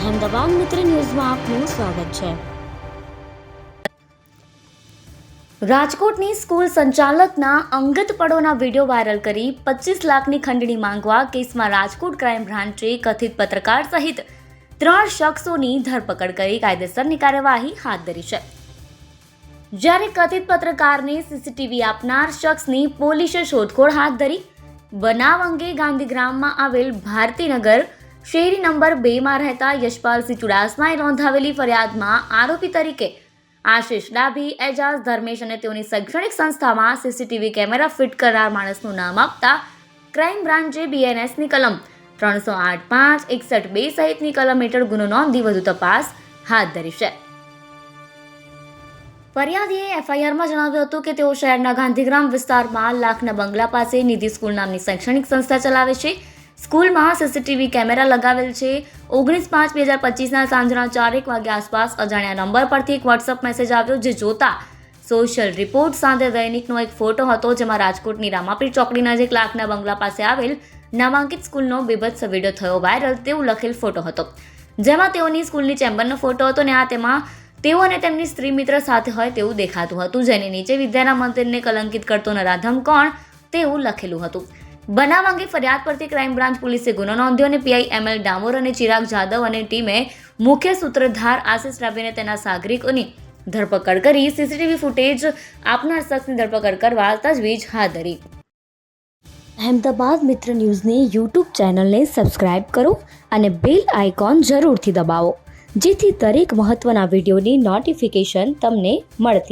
અહેમદાબાદ મિત્ર ન્યૂઝમાં આપનું સ્વાગત છે. રાજકોટની સ્કૂલ સંચાલકના અંગત પડોના વીડિયો વાયરલ કરી પચીસ લાખની ખંડણી માંગવા કેસમાં રાજકોટ ક્રાઇમ બ્રાન્ચે કથિત પત્રકાર સહિત ત્રણ શખ્સોની ધરપકડ કરી કાયદેસરની કાર્યવાહી હાથ ધરી છે. જ્યારે કથિત પત્રકારને સીસીટીવી આપનાર શખ્સની પોલીસે શોધખોળ હાથ ધરી, બનાવ અંગે ગાંધીગ્રામમાં આવેલ ભારતીનગર શેરી નંબર બેમાં રહેતા યશપાલસિંહ ચુડાસમાએ નોંધાવેલી ફરિયાદમાં આરોપી તરીકે આશિષ ડાભી, એજાઝ ધર્મેશ અને તેઓની શૈક્ષણિક સંસ્થામાં સીસીટીવી કેમેરા ફિટ કરનાર માણસનું નામ આપતા ક્રાઇમ બ્રાન્ચે બીએનએસની કલમ ત્રણસો આઠ પાંચ એકસઠ બે સહિતની કલમ હેઠળ ગુનો નોંધી વધુ તપાસ હાથ ધરી છે. ફરિયાદીએ એફઆઈઆરમાં જણાવ્યું હતું કે તેઓ શહેરના ગાંધીગ્રામ વિસ્તારમાં લાખના બંગલા પાસે નિધિ સ્કૂલ નામની શૈક્ષણિક સંસ્થા ચલાવે છે. સ્કૂલમાં સીસીટીવી કેમેરા લગાવેલ છે. ઓગણીસ પાંચ બે હજાર પચીસના સાંજના ચારેક વાગ્યા આસપાસ અજાણ્યા નંબર પરથી એક વોટ્સઅપ મેસેજ આવ્યો જે જોતા સોશિયલ રિપોર્ટ સાથે દૈનિકનો એક ફોટો હતો જેમાં રાજકોટની રામાપીર ચોકડી નજીક લાખના બંગલા પાસે આવેલ નામાંકિત સ્કૂલનો બીભત્સ વીડિયો થયો વાયરલ તેવું લખેલ ફોટો હતો. જેમાં તેઓની સ્કૂલની ચેમ્બરનો ફોટો હતો ને આ તેમાં તેઓ અને તેમની સ્ત્રી મિત્ર સાથે હોય તેવું દેખાતું હતું. જેની નીચે વિદ્યાના મંદિરને કલંકિત કરતો નરાધમ કોણ તેવું લખેલું હતું. બનાવ અંગે ફરિયાદ પરથી ક્રાઇમ બ્રાન્ચ પોલીસે ગુનો નોંધ્યો અને પીઆઈ એમએલ ડામોર અને ચિરાગ જાદવ અને ટીમે મુખ્ય સૂત્રધાર આશિષ રાબીને તેના સાગરિકોની ધરપકડ કરી. સીસીટીવી ફૂટેજ આપનાર શખ્સની ધરપકડ કરવા તજવીજ હાથ ધરી અહેમદાબાદ મિત્ર ન્યૂઝની યુટ્યુબ ચેનલને સબસ્ક્રાઇબ કરો અને બેલ આઇકોન જરૂરથી દબાવો, જેથી દરેક મહત્ત્વના વિડીયોની નોટિફિકેશન તમને મળતી